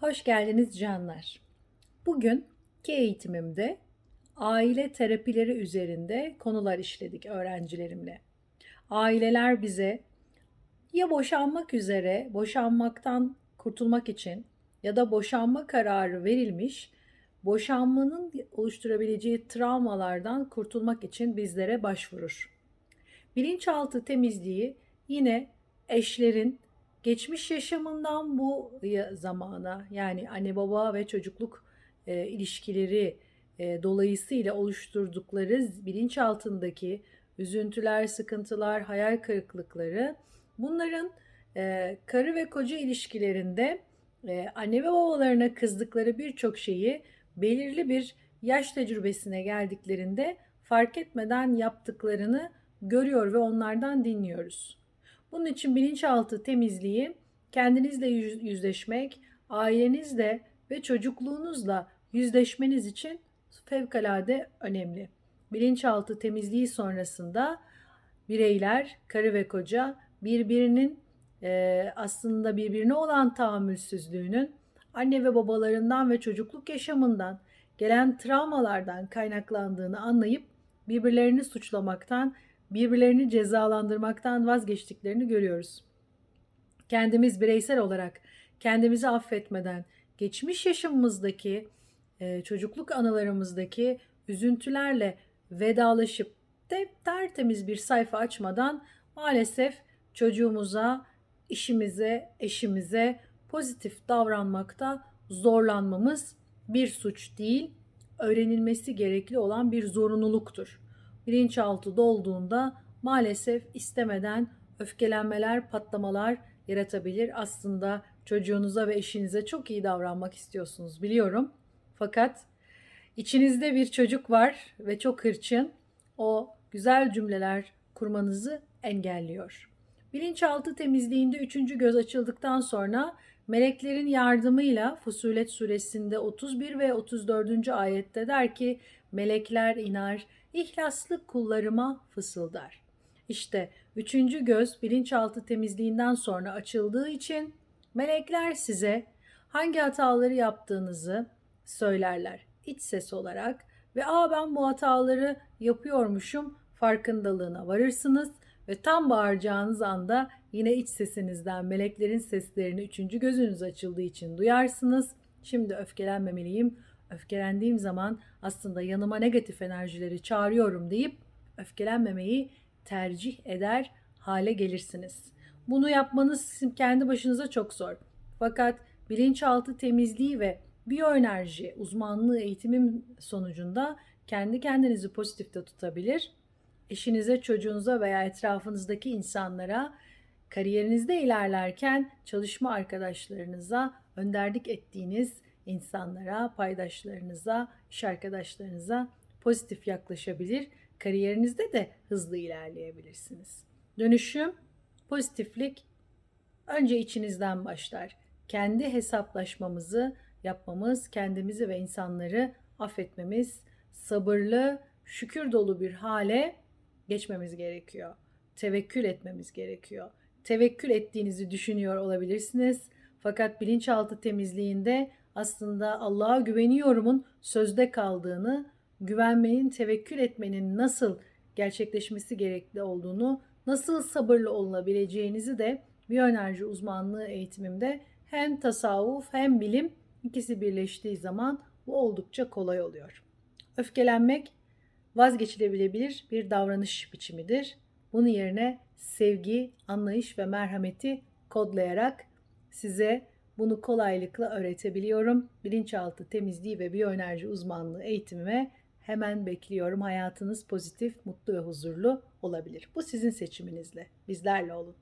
Hoş geldiniz canlar. Bugün ki eğitimimde aile terapileri üzerinde konular işledik öğrencilerimle. Aileler bize ya boşanmak üzere, boşanmaktan kurtulmak için ya da boşanma kararı verilmiş, boşanmanın oluşturabileceği travmalardan kurtulmak için bizlere başvurur. Bilinçaltı temizliği yine eşlerin geçmiş yaşamından bu zamana yani anne baba ve çocukluk e, ilişkileri e, dolayısıyla oluşturdukları bilinçaltındaki üzüntüler, sıkıntılar, hayal kırıklıkları bunların e, karı ve koca ilişkilerinde e, anne ve babalarına kızdıkları birçok şeyi belirli bir yaş tecrübesine geldiklerinde fark etmeden yaptıklarını görüyor ve onlardan dinliyoruz. Bunun için bilinçaltı temizliği kendinizle yüz- yüzleşmek, ailenizle ve çocukluğunuzla yüzleşmeniz için fevkalade önemli. Bilinçaltı temizliği sonrasında bireyler, karı ve koca birbirinin eee, aslında birbirine olan tahammülsüzlüğünün anne ve babalarından ve çocukluk yaşamından gelen travmalardan kaynaklandığını anlayıp birbirlerini suçlamaktan, birbirlerini cezalandırmaktan vazgeçtiklerini görüyoruz. Kendimiz bireysel olarak kendimizi affetmeden geçmiş yaşamımızdaki e, çocukluk anılarımızdaki üzüntülerle vedalaşıp de tertemiz bir sayfa açmadan maalesef çocuğumuza, işimize, eşimize pozitif davranmakta zorlanmamız bir suç değil, öğrenilmesi gerekli olan bir zorunluluktur. Bilinçaltı dolduğunda maalesef istemeden öfkelenmeler, patlamalar yaratabilir. Aslında çocuğunuza ve eşinize çok iyi davranmak istiyorsunuz biliyorum. Fakat içinizde bir çocuk var ve çok hırçın. O güzel cümleler kurmanızı engelliyor. Bilinçaltı temizliğinde üçüncü göz açıldıktan sonra meleklerin yardımıyla Fusulet suresinde 31 ve 34. ayette der ki melekler iner, ihlaslı kullarıma fısıldar. İşte üçüncü göz bilinçaltı temizliğinden sonra açıldığı için melekler size hangi hataları yaptığınızı söylerler iç ses olarak ve aa ben bu hataları yapıyormuşum farkındalığına varırsınız ve tam bağıracağınız anda yine iç sesinizden meleklerin seslerini üçüncü gözünüz açıldığı için duyarsınız. Şimdi öfkelenmemeliyim. Öfkelendiğim zaman aslında yanıma negatif enerjileri çağırıyorum deyip öfkelenmemeyi tercih eder hale gelirsiniz. Bunu yapmanız kendi başınıza çok zor. Fakat bilinçaltı temizliği ve biyoenerji uzmanlığı eğitimim sonucunda kendi kendinizi pozitifte tutabilir. Eşinize, çocuğunuza veya etrafınızdaki insanlara kariyerinizde ilerlerken çalışma arkadaşlarınıza, önderlik ettiğiniz insanlara, paydaşlarınıza, iş arkadaşlarınıza pozitif yaklaşabilir. Kariyerinizde de hızlı ilerleyebilirsiniz. Dönüşüm, pozitiflik önce içinizden başlar. Kendi hesaplaşmamızı yapmamız, kendimizi ve insanları affetmemiz, sabırlı, şükür dolu bir hale geçmemiz gerekiyor. Tevekkül etmemiz gerekiyor. Tevekkül ettiğinizi düşünüyor olabilirsiniz. Fakat bilinçaltı temizliğinde aslında Allah'a güveniyorumun sözde kaldığını, güvenmenin, tevekkül etmenin nasıl gerçekleşmesi gerekli olduğunu, nasıl sabırlı olunabileceğinizi de biyoenerji uzmanlığı eğitimimde hem tasavvuf hem bilim ikisi birleştiği zaman bu oldukça kolay oluyor. Öfkelenmek vazgeçilebilir bir davranış biçimidir. Bunun yerine sevgi, anlayış ve merhameti kodlayarak size bunu kolaylıkla öğretebiliyorum. Bilinçaltı temizliği ve biyoenerji uzmanlığı eğitimime hemen bekliyorum. Hayatınız pozitif, mutlu ve huzurlu olabilir. Bu sizin seçiminizle. Bizlerle olun.